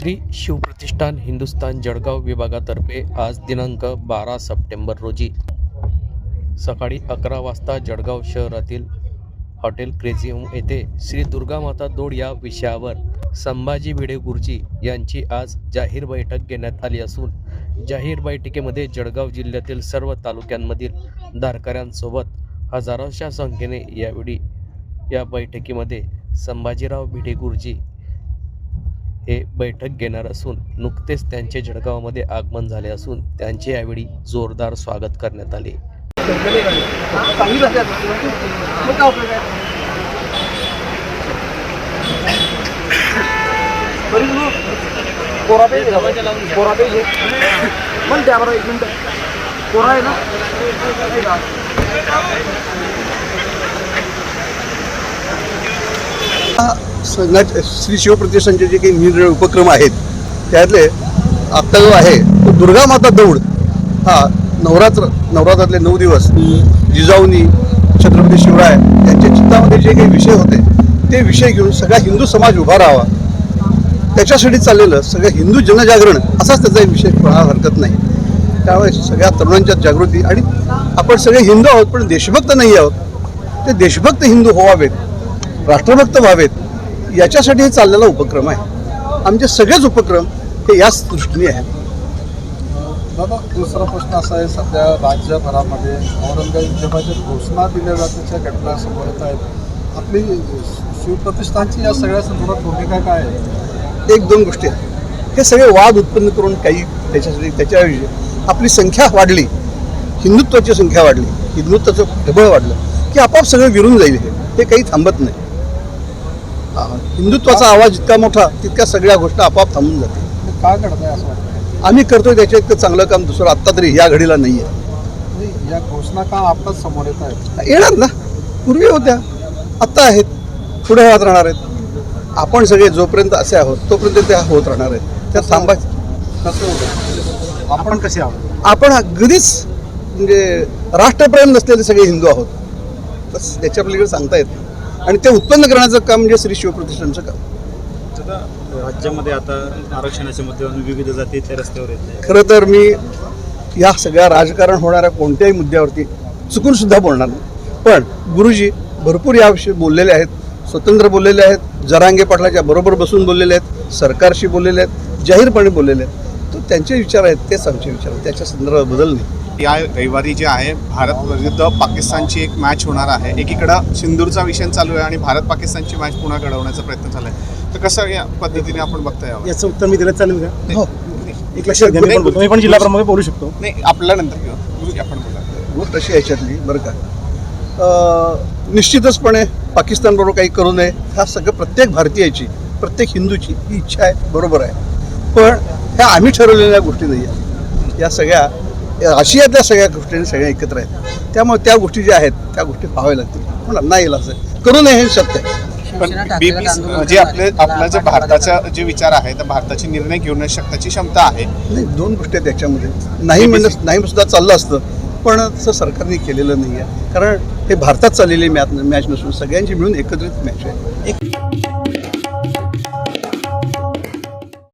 श्री शिवप्रतिष्ठान हिंदुस्थान जळगाव विभागातर्फे आज दिनांक बारा सप्टेंबर रोजी सकाळी अकरा वाजता जळगाव शहरातील हॉटेल क्रेझियम येथे श्री दुर्गामाता दौड या विषयावर संभाजी भिडे गुरुजी यांची आज जाहीर बैठक घेण्यात आली असून जाहीर बैठकीमध्ये जळगाव जिल्ह्यातील सर्व तालुक्यांमधील धारकऱ्यांसोबत हजारोच्या संख्येने यावेळी या बैठकीमध्ये संभाजीराव भिडे गुरुजी हे बैठक घेणार असून नुकतेच त्यांचे जळगावमध्ये आगमन झाले असून त्यांचे यावेळी जोरदार स्वागत करण्यात आले. कोरा पेज आहे कोरा पेज एक कोरा आहे ना श्री शिवप्रतिष्ठानचे जे काही निरनिळे उपक्रम आहेत त्यातले आत्ता जो आहे तो दुर्गा माता दौड हा नवरात्र नवरात्रातले नऊ दिवस जिजाऊनी छत्रपती शिवराय यांच्या चित्तामध्ये जे काही विषय होते ते विषय घेऊन सगळा हिंदू समाज उभा राहावा. त्याच्यासाठी चाललेलं सगळं हिंदू जनजागरण असाच त्याचा एक विषय कोणाला हरकत नाही. त्यामुळे सगळ्या तरुणांच्या जागृती आणि आपण सगळे हिंदू आहोत पण देशभक्त नाही आहोत. ते देशभक्त हिंदू व्हावेत राष्ट्रभक्त व्हावेत. याच्यासाठी हे चाललेला उपक्रम आहे. आमचे सगळेच उपक्रम हे याच दृष्टीने आहेत. दादा दुसरा प्रश्न असा आहे सध्या राज्यभरामध्ये औरंगजेबाच्या घोषणा दिल्या जाण्याच्या घटना समोर येत आहेत. आपली शिवप्रतिष्ठानची या सगळ्या संदर्भात भूमिका काय आहे? एक दोन गोष्टी आहेत. हे सगळे वाद उत्पन्न करून काही त्याच्यासाठी त्याच्याविषयी आपली संख्या वाढली हिंदुत्वाची संख्या वाढली हिंदुत्वाचं ढबळ वाढलं की आपोआप सगळं विरून जाईल हे काही थांबत नाही. हिंदुत्वाचा आवाज जितका मोठा तितक्या सगळ्या गोष्टी आपोआप थांबून जातील. हे का घडत आहे असं वाटतं आम्ही करतोय त्याच्या इतकं चांगलं काम दुसरं आत्ता तरी या घडीला नाही आहे या घोषणा का आताच समोर येत आहेत. येणार ना? पूर्वी होत्या. आत्ता आहेत. पुढे होत राहणार आहेत. आपण सगळे जोपर्यंत असे आहोत तोपर्यंत त्या होत राहणार आहेत. त्या थांबायचं कसं होतं? आपण कसे आहोत? आपण अगदीच म्हणजे राष्ट्रप्रेम नसलेले सगळे हिंदू आहोत. बस त्याच्या पलीकडे सांगता येत नाही. आणि ते उत्पन्न करण्याचं काम म्हणजे श्री शिवप्रतिष्ठानचं काम. राज्यामध्ये आता आरक्षणाच्या मुद्द्यावरून विविध जाती त्या रस्त्यावर येत खरं तर मी या सगळ्या राजकारण होणाऱ्या कोणत्याही मुद्द्यावरती चुकून सुद्धा बोलणार नाही. पण गुरुजी भरपूर याविषयी बोललेले आहेत स्वतंत्र बोललेले आहेत जरांगे पाटलाच्या बरोबर बसून बोललेले आहेत सरकारशी बोललेले आहेत जाहीरपणे बोललेले आहेत. तर त्यांचे विचार आहेत तेच आमचे विचार आहेत. त्याच्या संदर्भात बदल नाही. या रविवारी जे आहे भारत विरुद्ध पाकिस्तानची एक मॅच होणार आहे. एकीकडं सिंदूरचा विषय चालू आहे आणि भारत पाकिस्तानची मॅच पुन्हा घडवण्याचा प्रयत्न चालू आहे तर कसं या पद्धतीने आपण बघता यावं याचं उत्तर मी दिलं चालेल का? हो. एक लक्षात घ्या मी पण बोलतो. मी पण जिल्हा प्रमुख बोलू शकतो. नाही आपल्याला नंतर आपण बोला. गोष्ट अशी याच्यातली बरं का. निश्चितचपणे पाकिस्तानबरोबर काही करू नये. ह्या सगळं प्रत्येक भारतीयाची प्रत्येक हिंदूची ही इच्छा आहे बरोबर आहे. पण ह्या आम्ही ठरवलेल्या गोष्टी नाही आहेत. या सगळ्या या आशियातल्या सगळ्या गोष्टी सगळ्या एकत्र आहेत. त्यामुळे त्या गोष्टी ज्या आहेत त्या गोष्टी पाहाव्या लागतील. पण नाही असं. करू नये हे सत्य आहे. पण बीपी जे आपले आपला जे भारताचा जे विचार आहे तर भारताचे निर्णय घेऊन शकण्याची क्षमता आहे. नाही दोन गोष्टी आहेत त्याच्यामध्ये नाही म्हणलं नाही सुद्धा चाललं असतं. पण तसं सरकारने केलेलं नाही आहे. कारण हे भारतात चाललेली मॅच मॅच नसून सगळ्यांची मिळून एकत्रित मॅच आहे.